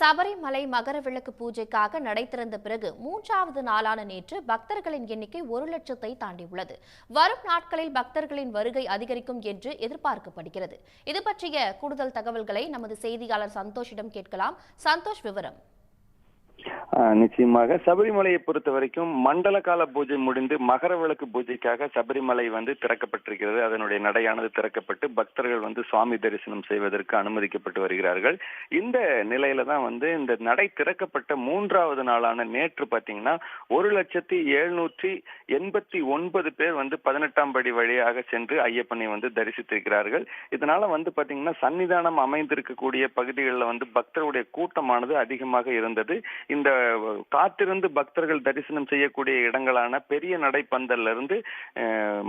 சபரிமலை மகர விளக்கு பூஜைக்காக நடை திறந்த பிறகு மூன்றாவது நாளான நேற்று பக்தர்களின் எண்ணிக்கை ஒரு லட்சத்தை தாண்டியுள்ளது. வரும் நாட்களில் பக்தர்களின் வருகை அதிகரிக்கும் என்று எதிர்பார்க்கப்படுகிறது. இது பற்றிய கூடுதல் தகவல்களை நமது செய்தியாளர் சந்தோஷிடம் கேட்கலாம். சந்தோஷ் விவரம். நிச்சயமாக. சபரிமலையை பொறுத்த வரைக்கும் மண்டல கால பூஜை முடிந்து மகர விளக்கு பூஜைக்காக சபரிமலை வந்து திறக்கப்பட்டிருக்கிறது. அதனுடைய நடையானது திறக்கப்பட்டு பக்தர்கள் வந்து சுவாமி தரிசனம் செய்வதற்கு அனுமதிக்கப்பட்டு வருகிறார்கள். இந்த நிலையில தான் வந்து இந்த நடை திறக்கப்பட்ட மூன்றாவது நாளான நேற்று பாத்தீங்கன்னா ஒரு லட்சத்தி எழுநூற்றி எண்பத்தி ஒன்பது பேர் வந்து பதினெட்டாம் படி வழியாக சென்று ஐயப்பனை வந்து தரிசித்திருக்கிறார்கள். இதனால வந்து பாத்தீங்கன்னா சன்னிதானம் அமைந்திருக்கக்கூடிய பகுதிகளில் வந்து பக்தருடைய கூட்டமானது அதிகமாக இருந்தது. இந்த காத்திருந்து பக்தர்கள் தரிசனம் செய்யக்கூடிய இடங்களான பெரிய நடைப்பந்தல்ல இருந்து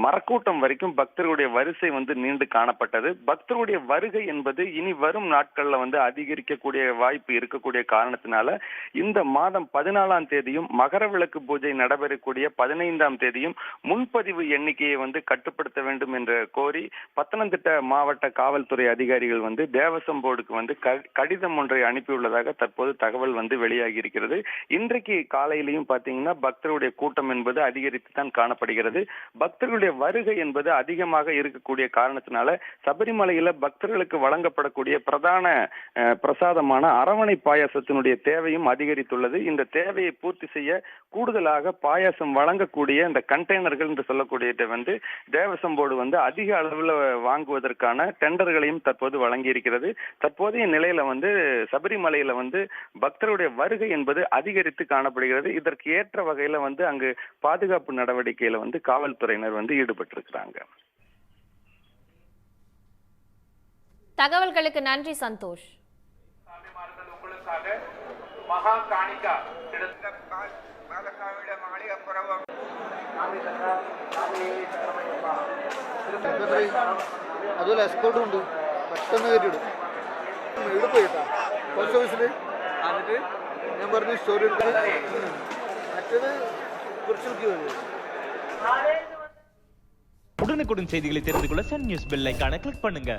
மரக்கூட்டம் வரைக்கும் பக்தர்களுடைய வரிசை வந்து நீண்டு காணப்பட்டது. பக்தருடைய வருகை என்பது இனி வரும் நாட்கள்ல வந்து அதிகரிக்கக்கூடிய வாய்ப்பு இருக்கக்கூடிய காரணத்தினால இந்த மாதம் பதினாலாம் தேதியும் மகர விளக்கு பூஜை நடைபெறக்கூடிய பதினைந்தாம் தேதியும் முன்பதிவு எண்ணிக்கையை வந்து கட்டுப்படுத்த வேண்டும் என்று கோரி பத்தனந்திட்ட மாவட்ட காவல்துறை அதிகாரிகள் வந்து தேவசம் போர்டுக்கு வந்து கடிதம் ஒன்றை அனுப்பியுள்ளதாக தற்போது தகவல் வந்து வெளியாகி இருக்கிறது இன்றைக்கு காலையிலையும் பார்த்தீங்கன்னா பக்தருடைய கூட்டம் என்பது அதிகரித்து தான் காணப்படுகிறது. பக்தர்களுடைய வருகை என்பது அதிகமாக இருக்கக்கூடிய காரணத்தினால சபரிமலையில பக்தர்களுக்கு வழங்கப்படக்கூடிய பிரதான பிரசாதமான அரவணை பாயாசத்தினுடைய தேவையும் அதிகரித்துள்ளது. இந்த தேவையை பூர்த்தி செய்ய கூடுதலாக பாயாசம் வழங்கக்கூடிய இந்த கண்டெய்னர்கள் என்று சொல்லக்கூடியதை வந்து தேவசம் போர்டு வந்து அதிக அளவில் வாங்குவதற்கான டெண்டர்களையும் தற்போது வழங்கி இருக்கிறது தற்போதைய நிலையில வந்து சபரிமலையில வந்து பக்தருடைய வருகை என்பது அதிகரித்து காணப்படுகிறது இதற்கு ஏற்ற வகையில வந்து அங்கு பாதுகாப்பு நடவடிக்கையில வந்து காவல்துறையினர் வந்து ஈடுபட்டிருக்கிறாங்க தகவல்களுக்கு நன்றி சந்தோஷ் சாமிமார்கள் உங்களுக்காக மகா காணிக்கா எடுத்த പാലക്കാട് മാളികപ്പുറവും സെക്രട്ടറി അതുപോലെ എസ്കോർട്ടും ഉണ്ട് പെട്ടെന്ന് കയറ്റിയിടും ഇവിടെ പോയിട്ടാ പോസ്റ്റ് ഓഫീസിൽ എന്നിട്ട് ഞാൻ പറഞ്ഞു സ്റ്റോറി എടുക്കുന്നത് മറ്റേത് കുറച്ച് വരും உடனுக்குடன் செய்திகளை தெரிந்து கொள்ள சன் நியூஸ் பெல் ஐகானை கிளிக் பண்ணுங்க